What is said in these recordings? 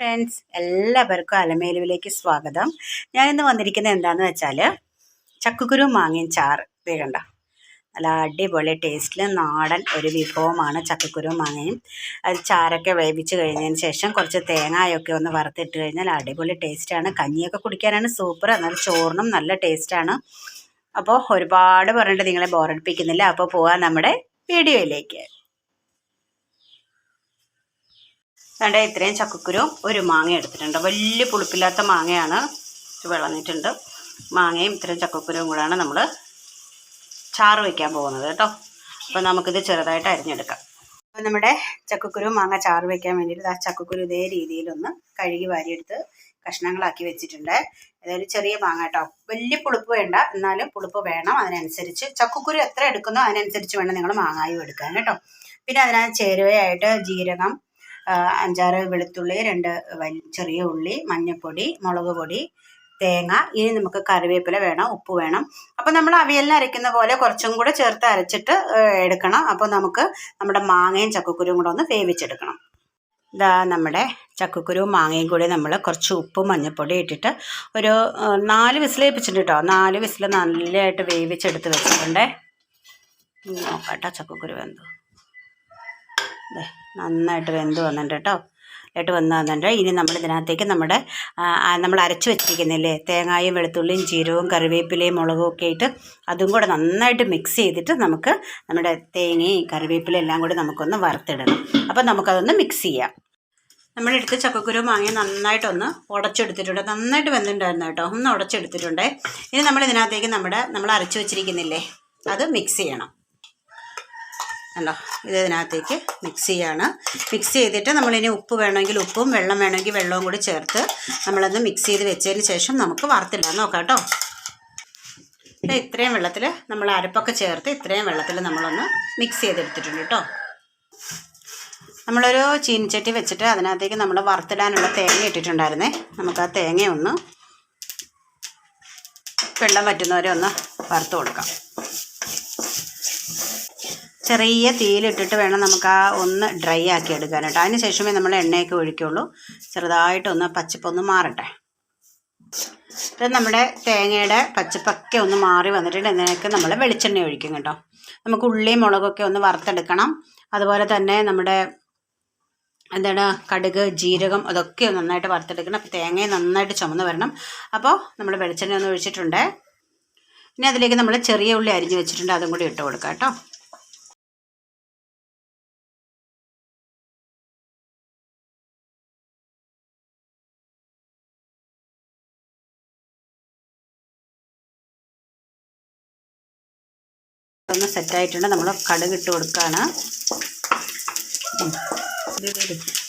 Friends എല്ലാവർക്കും അലമേലുവിലേക്ക് സ്വാഗതം. ഞാൻ ഇന്ന് വന്നിരിക്കുന്നത് എന്താണെന്ന് വെച്ചാൽ ചക്കുകുരു മാങ്ങയും ചാർ വേണ്ട നല്ല അടിപൊളി ടേസ്റ്റിൽ നാടൻ ഒരു വിഭവമാണ് ചക്കക്കുരു മാങ്ങയും. അത് ചാറൊക്കെ വേവിച്ച് കഴിഞ്ഞതിന് ശേഷം കുറച്ച് തേങ്ങയൊക്കെ ഒന്ന് വറുത്തിട്ട് കഴിഞ്ഞാൽ അടിപൊളി ടേസ്റ്റാണ് കഞ്ഞിയൊക്കെ കുടിക്കാനാണ് സൂപ്പർ എന്നാൽ ചോറിനും നല്ല ടേസ്റ്റാണ് അപ്പോൾ ഒരുപാട് പറഞ്ഞിട്ട് നിങ്ങളെ ബോറടിപ്പിക്കുന്നില്ല അപ്പോൾ പോകാം നമ്മുടെ വീഡിയോയിലേക്ക് വേണ്ട ഇത്രയും ചക്കക്കുരു ഒരു മാങ്ങ എടുത്തിട്ടുണ്ട്. വലിയ പുളിപ്പില്ലാത്ത മാങ്ങയാണ് വിളഞ്ഞിട്ടുണ്ട്. മാങ്ങയും ഇത്രയും ചക്കക്കുരുവും കൂടാണ് നമ്മൾ ചാറ് വയ്ക്കാൻ പോകുന്നത് കേട്ടോ. അപ്പോൾ നമുക്കിത് ചെറുതായിട്ട് അരിഞ്ഞെടുക്കാം. അപ്പോൾ നമ്മുടെ ചക്കക്കുരു മാങ്ങ ചാറ് വയ്ക്കാൻ വേണ്ടിയിട്ട് ആ ചക്കക്കുരു ഇതേ രീതിയിലൊന്ന് കഴുകി വാരിയെടുത്ത് കഷ്ണങ്ങളാക്കി വെച്ചിട്ടുണ്ട്. അതൊരു ചെറിയ മാങ്ങ കേട്ടോ. വലിയ പുളിപ്പ് വേണ്ട എന്നാലും പുളിപ്പ് വേണം. അതിനനുസരിച്ച് ചക്കക്കുരു എത്ര എടുക്കുന്നോ അതിനനുസരിച്ച് വേണം നിങ്ങൾ മാങ്ങായും എടുക്കാൻ കേട്ടോ. പിന്നെ അതിനകത്ത് ചേരുവയായിട്ട് ജീരകം അഞ്ചാറ് വെളുത്തുള്ളി രണ്ട് ചെറിയ ഉള്ളി മഞ്ഞൾപ്പൊടി മുളക് പൊടി തേങ്ങ. ഇനി നമുക്ക് കറിവേപ്പില വേണം ഉപ്പ് വേണം. അപ്പോൾ നമ്മൾ അവിയലിന് അരയ്ക്കുന്ന പോലെ കുറച്ചും കൂടെ ചേർത്ത് അരച്ചിട്ട് എടുക്കണം. അപ്പോൾ നമുക്ക് നമ്മുടെ മാങ്ങയും ചക്കക്കുരുവും കൂടെ ഒന്ന് വേവിച്ചെടുക്കണം. ഇതാ നമ്മുടെ ചക്കക്കുരുവും മാങ്ങയും കൂടി നമ്മൾ കുറച്ച് ഉപ്പും മഞ്ഞൾപ്പൊടി ഇട്ടിട്ട് ഒരു നാല് വിസിൽ വേപ്പിച്ചിട്ടുണ്ട് കേട്ടോ നാല് വിസിൽ നല്ലതായിട്ട് വേവിച്ചെടുത്ത് വെച്ചിട്ടുണ്ടേ. നോക്കാം ചക്കക്കുരു വെന്തോ. നന്നായിട്ട് വെന്ത് വന്നിട്ടുണ്ട് കേട്ടോ ആയിട്ട് വന്ന് വന്നിട്ട് ഇനി നമ്മൾ ഇതിനകത്തേക്ക് നമ്മുടെ നമ്മൾ അരച്ച് വെച്ചിരിക്കുന്നില്ലേ? തേങ്ങായും വെളുത്തുള്ളിയും ജീരകവും കറിവേപ്പിലയും മുളകും ഒക്കെ ആയിട്ട് അതും കൂടെ നന്നായിട്ട് മിക്സ് ചെയ്തിട്ട് നമുക്ക് നമ്മുടെ തേങ്ങയും കറിവേപ്പിലയും എല്ലാം കൂടി നമുക്കൊന്ന് വറുത്തിടണം. അപ്പോൾ നമുക്കതൊന്ന് മിക്സ് ചെയ്യാം. നമ്മളെടുത്ത് ചക്കക്കുരു മാങ്ങ നന്നായിട്ടൊന്ന് ഉടച്ചെടുത്തിട്ടുണ്ട്. നന്നായിട്ട് വെന്തിട്ടുണ്ടായിരുന്നു കേട്ടോ ഒന്ന് ഉടച്ചെടുത്തിട്ടുണ്ട്. ഇനി നമ്മൾ ഇതിനകത്തേക്ക് നമ്മുടെ നമ്മൾ അരച്ച് വെച്ചിരിക്കുന്നില്ലേ? അത് മിക്സ് ചെയ്യണം. കണ്ടോ? ഇത് ഇതിനകത്തേക്ക് മിക്സ് ചെയ്യാണ്. മിക്സ് ചെയ്തിട്ട് നമ്മളിനി ഉപ്പ് വേണമെങ്കിൽ ഉപ്പും വെള്ളം വേണമെങ്കിൽ വെള്ളവും കൂടി ചേർത്ത് നമ്മളൊന്ന് മിക്സ് ചെയ്ത് വെച്ചതിന് ശേഷം നമുക്ക് വറുത്തിടാൻ നോക്കാം കേട്ടോ. ഇത്രയും വെള്ളത്തിൽ നമ്മൾ അരപ്പൊക്കെ ചേർത്ത് ഇത്രയും വെള്ളത്തിൽ നമ്മളൊന്ന് മിക്സ് ചെയ്തെടുത്തിട്ടുണ്ട് കേട്ടോ. നമ്മളൊരു ചീനിച്ചട്ടി വെച്ചിട്ട് അതിനകത്തേക്ക് നമ്മൾ വറുത്തിടാനുള്ള തേങ്ങ ഇട്ടിട്ടുണ്ടായിരുന്നേ. നമുക്ക് ആ തേങ്ങ ഒന്ന് വെള്ളം വറ്റുന്നവരെ ഒന്ന് വറുത്ത് കൊടുക്കാം. ചെറിയ തീയിലിട്ടിട്ട് വേണം നമുക്ക് ആ ഒന്ന് ഡ്രൈ ആക്കി എടുക്കാനായിട്ട് അതിന് ശേഷമേ നമ്മൾ എണ്ണയൊക്കെ ഒഴിക്കുള്ളൂ. ചെറുതായിട്ടൊന്ന് പച്ചപ്പൊന്ന് മാറട്ടെ. ഇപ്പം നമ്മുടെ തേങ്ങയുടെ പച്ചപ്പൊക്കെ ഒന്ന് മാറി വന്നിട്ടുണ്ട്. ഇതിനൊക്കെ നമ്മൾ വെളിച്ചെണ്ണ ഒഴിക്കും കേട്ടോ. നമുക്ക് ഉള്ളിയും മുളകൊക്കെ ഒന്ന് വറുത്തെടുക്കണം. അതുപോലെ തന്നെ നമ്മുടെ എന്താണ് കടുക് ജീരകം അതൊക്കെ നന്നായിട്ട് വറുത്തെടുക്കണം. അപ്പോൾ തേങ്ങയും നന്നായിട്ട് ചുമന്ന് വരണം. അപ്പോൾ നമ്മൾ വെളിച്ചെണ്ണ ഒന്ന് ഒഴിച്ചിട്ടുണ്ട്. ഇനി അതിലേക്ക് നമ്മൾ ചെറിയ ഉള്ളി അരിഞ്ഞ് വെച്ചിട്ടുണ്ട്. അതും കൂടി ഇട്ട് കൊടുക്കാം കേട്ടോ. ഒന്ന് സെറ്റായിട്ടുണ്ട്. നമ്മൾ കടുക് ഇട്ട് കൊടുക്കുകയാണ്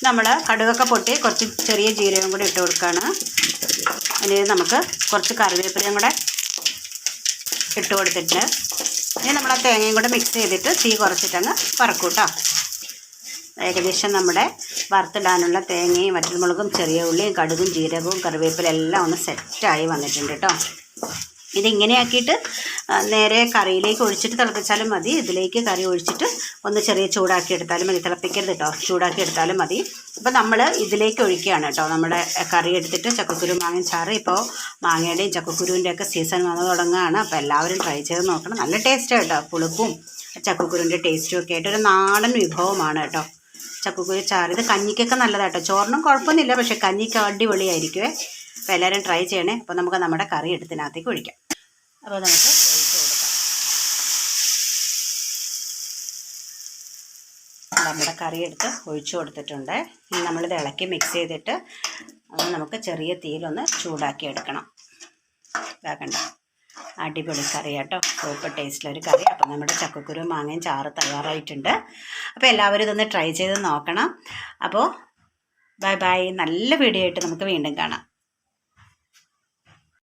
നമ്മൾ കടുകൊക്കെ പൊട്ടി കുറച്ച് ചെറിയ ജീരകം കൂടി ഇട്ട് കൊടുക്കുകയാണ് അതിന് നമുക്ക് കുറച്ച് കറിവേപ്പിലയും കൂടെ ഇട്ട് കൊടുത്തിട്ട് ഇനി നമ്മൾ ആ തേങ്ങയും കൂടെ മിക്സ് ചെയ്തിട്ട് തീ കുറച്ചിട്ടങ്ങ് വറക്കും കേട്ടോ ഏകദേശം നമ്മുടെ വറുത്തിടാനുള്ള തേങ്ങയും വറ്റൽമുളകും ചെറിയ ഉള്ളിയും കടുകും ജീരകവും കറിവേപ്പിലും എല്ലാം ഒന്ന് സെറ്റായി വന്നിട്ടുണ്ട് കേട്ടോ ഇതിങ്ങനെയാക്കിയിട്ട് നേരെ കറിയിലേക്ക് ഒഴിച്ചിട്ട് തിളപ്പിച്ചാലും മതി. ഇതിലേക്ക് കറി ഒഴിച്ചിട്ട് ഒന്ന് ചെറിയ ചൂടാക്കി എടുത്താലും മതി. തിളപ്പിക്കരുത് കേട്ടോ ചൂടാക്കി എടുത്താലും മതി. അപ്പോൾ നമ്മൾ ഇതിലേക്ക് ഒഴിക്കുകയാണ് കേട്ടോ നമ്മുടെ കറി എടുത്തിട്ട് ചക്കക്കുരു മാങ്ങ ചാറ്. ഇപ്പോൾ മാങ്ങയുടെയും ചക്കക്കുരുവിന്റെ ഒക്കെ സീസൺ വന്നു തുടങ്ങുകയാണ്. അപ്പോൾ എല്ലാവരും ട്രൈ ചെയ്ത് നോക്കണം. നല്ല ടേസ്റ്റാണ് കേട്ടോ പുളിപ്പും ചക്കക്കുരുവിന്റെ ടേസ്റ്റും ഒക്കെ ആയിട്ട് ഒരു നാടൻ വിഭവമാണ് കേട്ടോ ചക്കക്കുരു ചാറ്. ഇത് കഞ്ഞിക്കൊക്കെ നല്ലതാട്ടോ ചോറിനും കുഴപ്പമൊന്നുമില്ല. പക്ഷേ കഞ്ഞിക്ക് അടിപൊളിയായിരിക്കുമേ അപ്പോൾ എല്ലാവരും ട്രൈ ചെയ്യണേ. അപ്പോൾ നമുക്ക് നമ്മുടെ കറി എടുത്തിനകത്തേക്ക് ഒഴിക്കാം. അപ്പോൾ നമുക്ക് ഒഴിച്ച് കൊടുക്കാം. നമ്മുടെ കറി എടുത്ത് ഒഴിച്ചു കൊടുത്തിട്ടുണ്ട്. ഇനി നമ്മളിത് ഇളക്കി മിക്സ് ചെയ്തിട്ട് നമുക്ക് ചെറിയ തീയിലൊന്ന് ചൂടാക്കി എടുക്കണം. ഇതാക്കണ്ട അടിപൊളി കറി കേട്ടോ. സൂപ്പർ ടേസ്റ്റിലൊരു കറി. അപ്പം നമ്മുടെ ചക്കക്കുരു മാങ്ങയും ചാറ് തയ്യാറായിട്ടുണ്ട്. അപ്പോൾ എല്ലാവരും ഇതൊന്ന് ട്രൈ ചെയ്ത് നോക്കണം. അപ്പോൾ ബൈ ബൈ നല്ല വീഡിയോ ആയിട്ട് നമുക്ക് വീണ്ടും കാണാം.